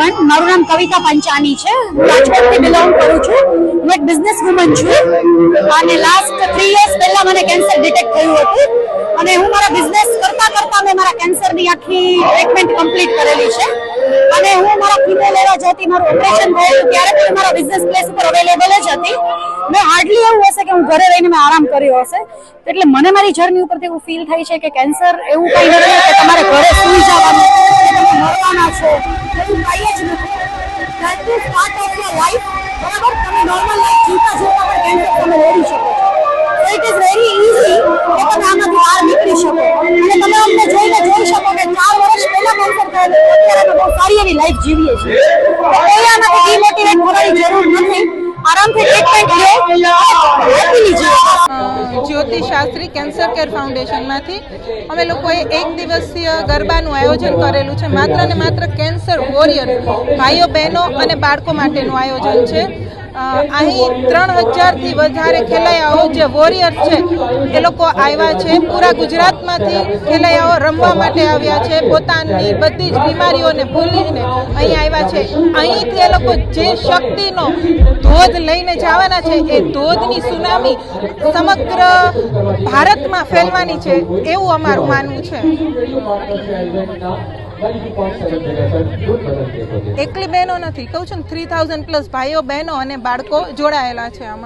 Everyone મારું નામ કવિતા પંચાની છે. હું રાજકોટથી બિલોંગ કરું છું. હું એક બિઝનેસ વુમન છું. અને લાસ્ટ થ્રી યર્સ પહેલા મને કેન્સર ડિટેક્ટ થયું હતું. અને હું મારા બિઝનેસ કરતા કરતા મેં મારા કેન્સરની આખી ટ્રીટમેન્ટ કમ્પ્લીટ કરેલી છે. અને હું મારા કીમો લેવા જતી, મારું ઓપરેશન થયેલું ત્યારે પણ મારા બિઝનેસ પ્લેસ ઉપર અવેલેબલ જ હતી. મેં હાર્ડલી એવું હશે કે હું ઘરે રહીને મેં આરામ કર્યો હશે. એટલે મને મારી જર્ની ઉપરથી એવું ફીલ થાય છે કે કેન્સર એવું કંઈ નથી, કે તમારે ઘરે સુઈ જવાનું તમે મરવાના That ઓફ યોર લાઈફ બરાબર? તમે નોર્મલ લાઈફ જીવતા જીવતા પણ કેન્સર તમે લડી શકો છો. ઇટ ઇઝ વેરી ઇઝી કે તમે આમાંથી બહાર નીકળી શકો. અને તમે અમને જોઈને જોઈ શકો કે ચાર વર્ષ પહેલા કેન્સર થયેલું અત્યારે અમે બહુ સારી એવી લાઈફ જીવીએ છીએ. તો આનાથી ડિમોટિવેટ જ્યોતિ કેન્સર કેર ફાઉન્ડેશનમાંથી અમે લોકોએ એક દિવસીય ગરબાનું આયોજન કરેલું છે. માત્ર ને માત્ર કેન્સર વોરિયર ભાઈઓ બહેનો અને બાળકો માટેનું આયોજન છે. અહીં ત્રણ હજારથી વધારે ખેલૈયાઓ જે વોરિયર છે, એ લોકો આવ્યા છે. પૂરા ગુજરાતમાંથી ખેલૈયાઓ રમવા માટે આવ્યા છે. પોતાની બધી જ બીમારીઓને ભૂલીને અહીં આવ્યા છે. અહીંથી એ લોકો જે શક્તિનો ધોધ લઈને જવાના છે, એ ધોધની સુનામી સમગ્ર ભારતમાં ફેલવાની છે એવું અમારું માનવું છે. એકલી બહેનો નથી, કહું છું ને થ્રી થાઉઝન્ડ પ્લસ ભાઈઓ, બહેનો અને બાળકો જોડાયેલા છે આમાં.